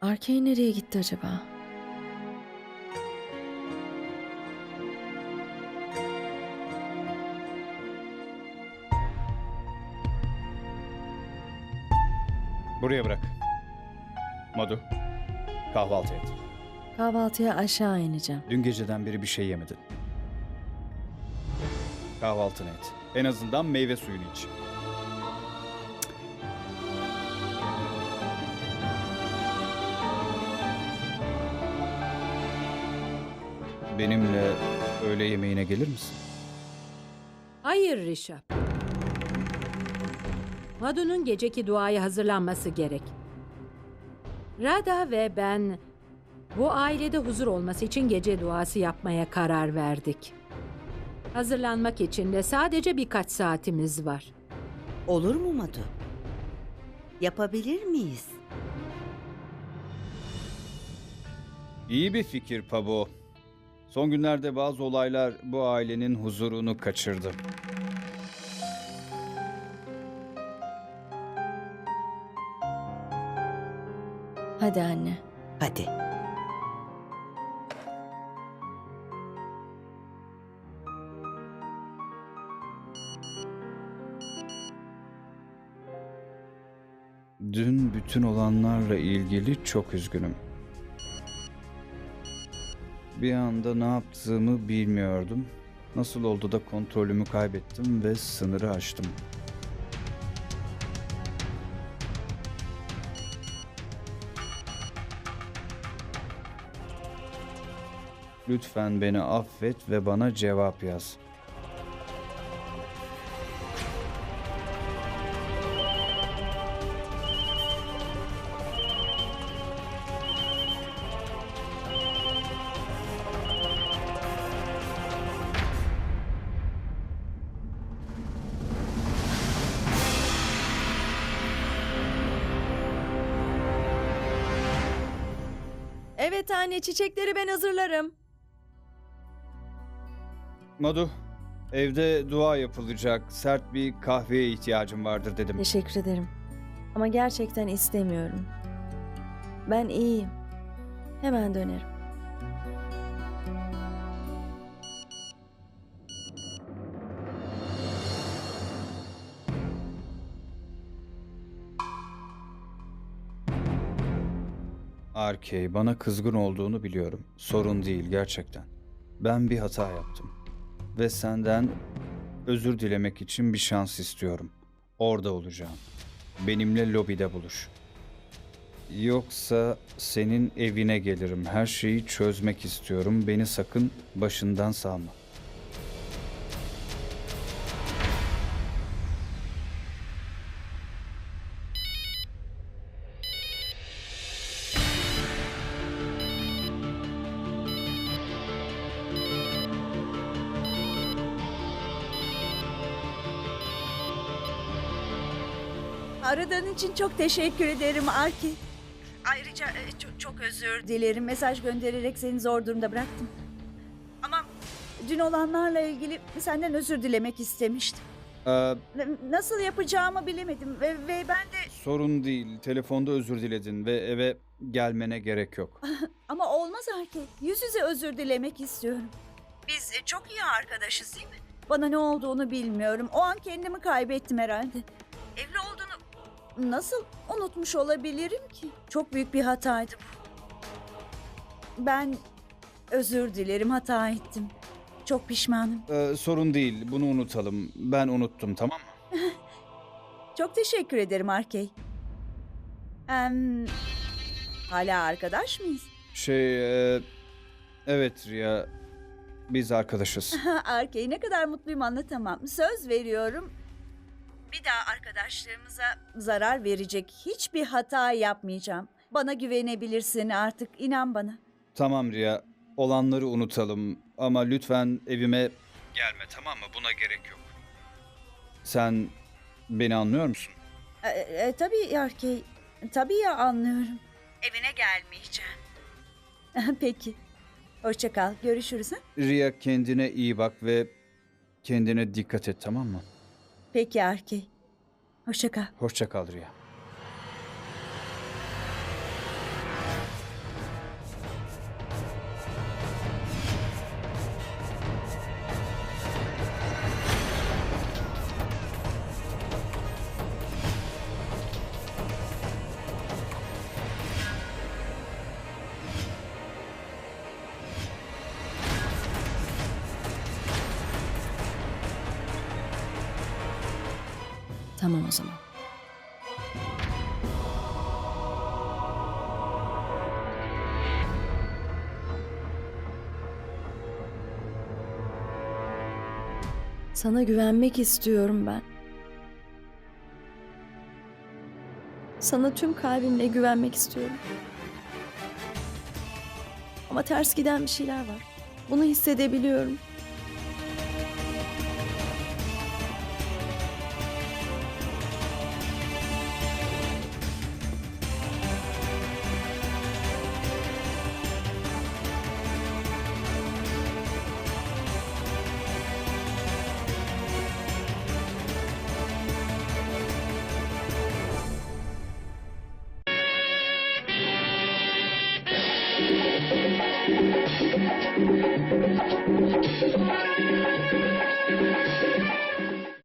Arkey nereye gitti acaba? Buraya bırak. Madu, kahvaltı et. Kahvaltıya aşağı ineceğim. Dün geceden beri bir şey yemedin. Kahvaltını et. En azından meyve suyunu iç. Benimle öğle yemeğine gelir misin? Hayır Rişap. Madu'nun geceki duaya hazırlanması gerek. Rada ve ben bu ailede huzur olması için gece duası yapmaya karar verdik. Hazırlanmak için de sadece birkaç saatimiz var. Olur mu Madu? Yapabilir miyiz? İyi bir fikir Pabo. Son günlerde bazı olaylar bu ailenin huzurunu kaçırdı. Hadi anne. Hadi. Dün bütün olanlarla ilgili çok üzgünüm. Bir anda ne yaptığımı bilmiyordum. Nasıl oldu da kontrolümü kaybettim ve sınırı aştım. Lütfen beni affet ve bana cevap yaz. Evet anne çiçekleri ben hazırlarım. Madu, evde dua yapılacak sert bir kahveye ihtiyacım vardır dedim. Teşekkür ederim. Ama gerçekten istemiyorum. Ben iyiyim. Hemen dönerim. Arkey, bana kızgın olduğunu biliyorum. Sorun değil gerçekten. Ben bir hata yaptım. Ve senden özür dilemek için bir şans istiyorum. Orada olacağım. Benimle lobide buluş. Yoksa senin evine gelirim. Her şeyi çözmek istiyorum. Beni sakın başından salma. Aradığın için çok teşekkür ederim Arki. Ayrıca e, çok, çok özür dilerim. Mesaj göndererek seni zor durumda bıraktım. Ama dün olanlarla ilgili senden özür dilemek istemiştim. Ee, N- Nasıl yapacağımı bilemedim ve, ve ben de sorun değil. Telefonda özür diledin ve eve gelmene gerek yok. ama olmaz Arki. Yüz yüze özür dilemek istiyorum. Biz e, çok iyi arkadaşız değil mi? Bana ne olduğunu bilmiyorum. O an kendimi kaybettim herhalde. Evli olduğunu nasıl unutmuş olabilirim ki? Çok büyük bir hataydı bu. Ben özür dilerim hata ettim. Çok pişmanım. Ee, sorun değil. Bunu unutalım. Ben unuttum tamam mı? Çok teşekkür ederim Arkey. Em, hala arkadaş mıyız? Şey, e, evet Riya, biz arkadaşız. Arkey ne kadar mutluyum anlatamam. Söz veriyorum. Bir daha arkadaşlarımıza zarar verecek hiçbir hata yapmayacağım. Bana güvenebilirsin artık inan bana. tamam Riya, olanları unutalım ama lütfen evime gelme tamam mı? Buna gerek yok. Sen beni anlıyor musun? E, e, tabii Arkey. Tabii ya anlıyorum. Evine gelmeyeceğim. Peki. Hoşça kal. Görüşürüz ha? Riya kendine iyi bak ve kendine dikkat et tamam mı? Peki Arkey. Hoşça kal. Hoşça kal Riya. Tamam o zaman. Sana güvenmek istiyorum ben. Sana tüm kalbimle güvenmek istiyorum. Ama ters giden bir şeyler var. Bunu hissedebiliyorum. Thank you.